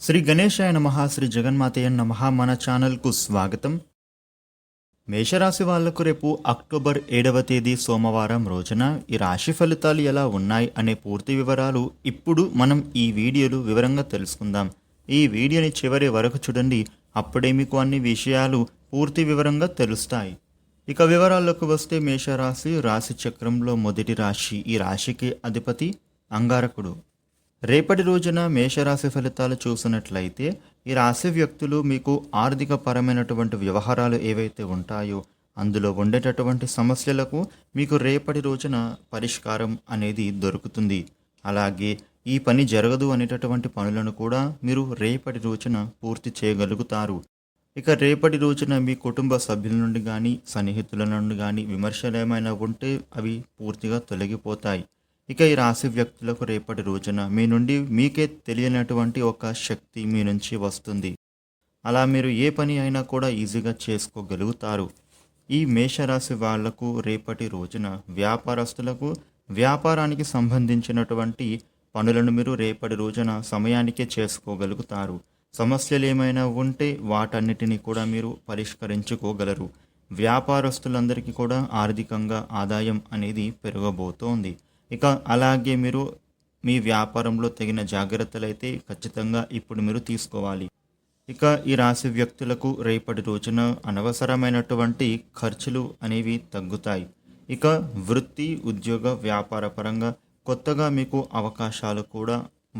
శ్రీ గణేశాయ నమ శ్రీ జగన్మాతయ్య నమ మన ఛానల్కు స్వాగతం. మేషరాశి వాళ్ళకు రేపు అక్టోబర్ ఏడవ తేదీ సోమవారం రోజున ఈ రాశి ఫలితాలు ఎలా ఉన్నాయి అనే పూర్తి వివరాలు ఇప్పుడు మనం ఈ వీడియోలో వివరంగా తెలుసుకుందాం. ఈ వీడియోని చివరి వరకు చూడండి అప్పుడే మీకు అన్ని విషయాలు పూర్తి వివరంగా తెలుస్తాయి. ఇక వివరాల్లోకి వస్తే మేషరాశి రాశి చక్రంలో మొదటి రాశి ఈ రాశికి అధిపతి అంగారకుడు. రేపటి రోజున మేషరాశి ఫలితాలు చూసినట్లయితే ఈ రాశి వ్యక్తులు మీకు ఆర్థిక పరమైనటువంటి వ్యవహారాలు ఏవైతే ఉంటాయో అందులో ఉండేటటువంటి సమస్యలకు మీకు రేపటి రోజున పరిష్కారం అనేది దొరుకుతుంది. అలాగే ఈ పని జరగదు అనేటటువంటి పనులను కూడా మీరు రేపటి రోజున పూర్తి చేయగలుగుతారు. ఇక రేపటి రోజున మీ కుటుంబ సభ్యుల నుండి కానీ సన్నిహితుల నుండి కానీ విమర్శలు ఏమైనా ఉంటే అవి పూర్తిగా తొలగిపోతాయి. ఇక ఈ రాశి వ్యక్తులకు రేపటి రోజున మీ నుండి మీకే తెలియనటువంటి ఒక శక్తి మీ నుంచి వస్తుంది. అలా మీరు ఏ పని అయినా కూడా ఈజీగా చేసుకోగలుగుతారు. ఈ మేషరాశి వాళ్ళకు రేపటి రోజున వ్యాపారస్తులకు వ్యాపారానికి సంబంధించినటువంటి పనులను మీరు రేపటి రోజున సమయానికే చేసుకోగలుగుతారు. సమస్యలు ఏమైనా ఉంటే వాటన్నిటిని కూడా మీరు పరిష్కరించుకోగలరు. వ్యాపారస్తులందరికీ కూడా ఆర్థికంగా ఆదాయం అనేది పెరగబోతోంది. ఇక అలాగే మీరు మీ వ్యాపారంలో తగిన జాగ్రత్తలు అయితే ఖచ్చితంగా ఇప్పుడు మీరు తీసుకోవాలి. ఇక ఈ రాశి వ్యక్తులకు రేపటి రోజున అనవసరమైనటువంటి ఖర్చులు అనేవి తగ్గుతాయి. ఇక వృత్తి ఉద్యోగ వ్యాపార పరంగా కొత్తగా మీకు అవకాశాలు కూడా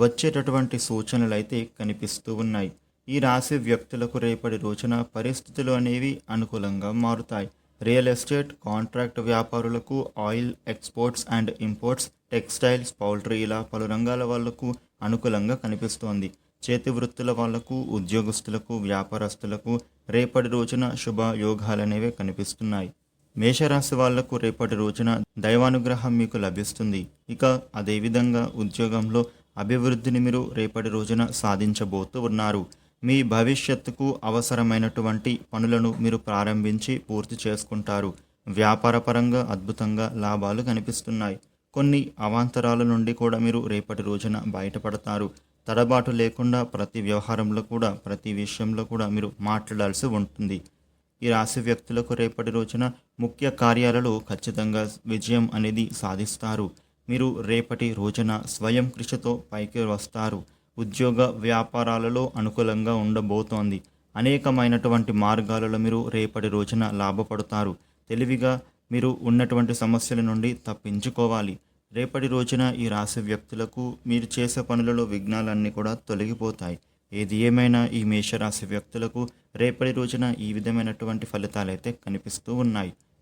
వచ్చేటటువంటి సూచనలు అయితే కనిపిస్తూ ఉన్నాయి. ఈ రాశి వ్యక్తులకు రేపటి రోజున పరిస్థితులు అనేవి అనుకూలంగా మారుతాయి. రియల్ ఎస్టేట్ కాంట్రాక్ట్ వ్యాపారులకు oil exports and imports textiles poultry ఇలా పలు రంగాల వాళ్ళకు అనుకూలంగా కనిపిస్తోంది. చేతి వృత్తుల వాళ్ళకు ఉద్యోగస్తులకు వ్యాపారస్తులకు రేపటి రోజున శుభ యోగాలనేవి కనిపిస్తున్నాయి. మేషరాశి వాళ్ళకు రేపటి రోజున దైవానుగ్రహం మీకు లభిస్తుంది. ఇక అదేవిధంగా ఉద్యోగంలో అభివృద్ధిని మీరు రేపటి రోజున సాధించబోతూ ఉన్నారు. మీ భవిష్యత్తుకు అవసరమైనటువంటి పనులను మీరు ప్రారంభించి పూర్తి చేసుకుంటారు. వ్యాపారపరంగా అద్భుతంగా లాభాలు కనిపిస్తున్నాయి. కొన్ని అవాంతరాల నుండి కూడా మీరు రేపటి రోజున బయటపడతారు. తడబాటు లేకుండా ప్రతి వ్యవహారంలో కూడా ప్రతి విషయంలో కూడా మీరు మాట్లాడాల్సి ఉంటుంది. ఈ రాశి వ్యక్తులకు రేపటి రోజున ముఖ్య కార్యాలలో ఖచ్చితంగా విజయం అనేది సాధిస్తారు. మీరు రేపటి రోజున స్వయం కృషితో పైకి వస్తారు. ఉద్యోగ వ్యాపారాలలో అనుకూలంగా ఉండబోతోంది. అనేకమైనటువంటి మార్గాలలో మీరు రేపటి రోజున లాభపడతారు. తెలివిగా మీరు ఉన్నటువంటి సమస్యల నుండి తప్పించుకోవాలి. రేపటి రోజున ఈ రాశి వ్యక్తులకు మీరు చేసే పనులలో విఘ్నాలన్నీ కూడా తొలగిపోతాయి. ఏది ఏమైనా ఈ మేషరాశి వ్యక్తులకు రేపటి రోజున ఈ విధమైనటువంటి ఫలితాలైతే కనిపిస్తూ ఉన్నాయి.